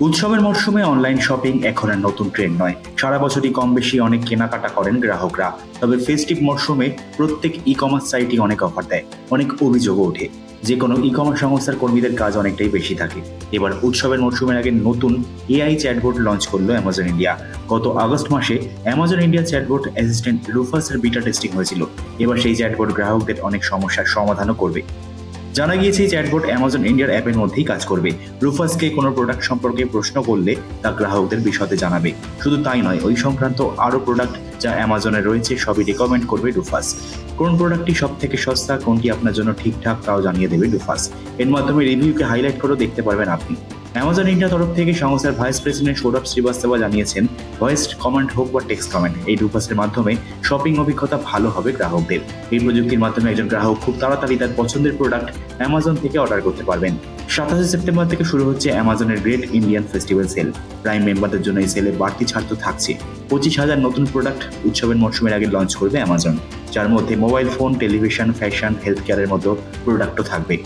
উৎসবের মরশুমে online shopping এখন আর নতুন ট্রেন্ড নয়। সারা বছরই কম বেশি অনেক কেনাকাটা করেন গ্রাহকরা। তবে ফেস্টিভ মরশুমে প্রত্যেক ই কমার্স সাইটই অনেক অফার দেয়, অনেক অভিযোগও ওঠে। যে কোনো ই কমার্স সংস্থার কর্মীদের কাজ অনেকটাই বেশি থাকে। এবার উৎসবের মরশুমের আগে নতুন এআই চ্যাটবোর্ড লঞ্চ করল অ্যামাজন ইন্ডিয়া গত আগস্ট মাসে অ্যামাজন ইন্ডিয়া চ্যাটবোর্ড অ্যাসিস্ট্যান্ট রুফাসের বিটা টেস্টিং হয়েছিল। এবার সেই চ্যাটবোর্ড গ্রাহকদের অনেক সমস্যার সমাধানও করবে। জানা গিয়েছে এই অ্যামাজন ইন্ডিয়ার অ্যাপের মধ্যেই কাজ করবে। রুফাসকে কোনো প্রোডাক্ট সম্পর্কে প্রশ্ন করলে তা গ্রাহকদের বিশদে জানাবে। শুধু তাই নয়, ওই সংক্রান্ত আরও প্রোডাক্ট যা অ্যামাজনে রয়েছে, সবই রেকমেন্ড করবে রুফাস কোন প্রোডাক্টটি সব থেকে সস্তা, কোনটি আপনার জন্য ঠিকঠাক, তাও জানিয়ে দেবে রুফাস এর মাধ্যমে রিভিউকে হাইলাইট করেও দেখতে পারবেন আপনি। অ্যামাজন ইন্ডিয়া তরফ থেকে সংস্থার ভাইস প্রেসিডেন্ট সৌরভ শ্রীবাস্তবা জানিয়েছেন ভয়েস কমেন্ট হোক বা টেক্সট কমেন্ট এই রুপাসের মাধ্যমে শপিং অভিজ্ঞতা ভালো হবে গ্রাহকদের। এই প্রযুক্তির মাধ্যমে একজন গ্রাহক খুব তাড়াতাড়ি তার পছন্দের প্রোডাক্ট অ্যামাজন থেকে অর্ডার করতে পারবেন। সাতাশে সেপ্টেম্বর থেকে শুরু হচ্ছে অ্যামাজনের great Indian festival sale prime মেম্বারদের জন্য এই সেলে বাড়তি ছাড় তো থাকছে। পঁচিশ হাজার নতুন প্রোডাক্ট উৎসবের মরশুমের আগে লঞ্চ করবে অ্যামাজন যার মধ্যে mobile phone television fashion health কেয়ারের মতো প্রোডাক্টও থাকবে।